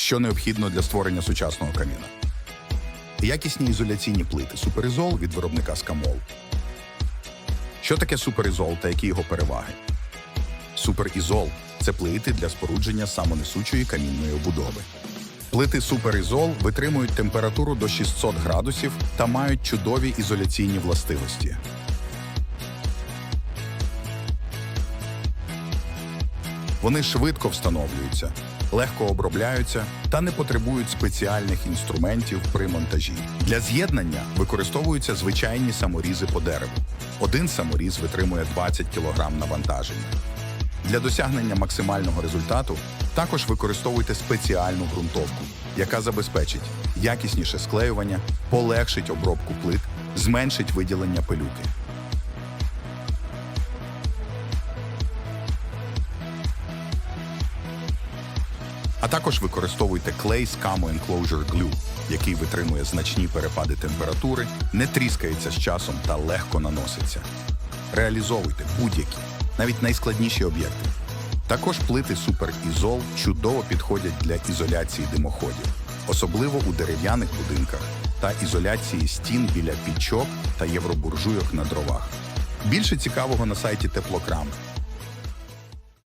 що необхідно для створення сучасного каміна. Якісні ізоляційні плити суперізол від виробника Скамол. Що таке суперізол та які його переваги? Суперізол це плити для спорудження самонесучої камінної обудови. Плити суперізол витримують температуру до 600 градусів та мають чудові ізоляційні властивості. Вони швидко встановлюються, легко обробляються та не потребують спеціальних інструментів при монтажі. Для з'єднання використовуються звичайні саморізи по дереву. Один саморіз витримує 20 кг навантаження. Для досягнення максимального результату також використовуйте спеціальну ґрунтовку, яка забезпечить якісніше склеювання, полегшить обробку плит, зменшить виділення пилюки. А також використовуйте клей з Camo Enclosure Glue, який витримує значні перепади температури, не тріскається з часом та легко наноситься. Реалізовуйте будь-які, навіть найскладніші об'єкти. Також плити Super Ізол чудово підходять для ізоляції димоходів, особливо у дерев'яних будинках та ізоляції стін біля пічок та євробуржуйок на дровах. Більше цікавого на сайті Теплокрам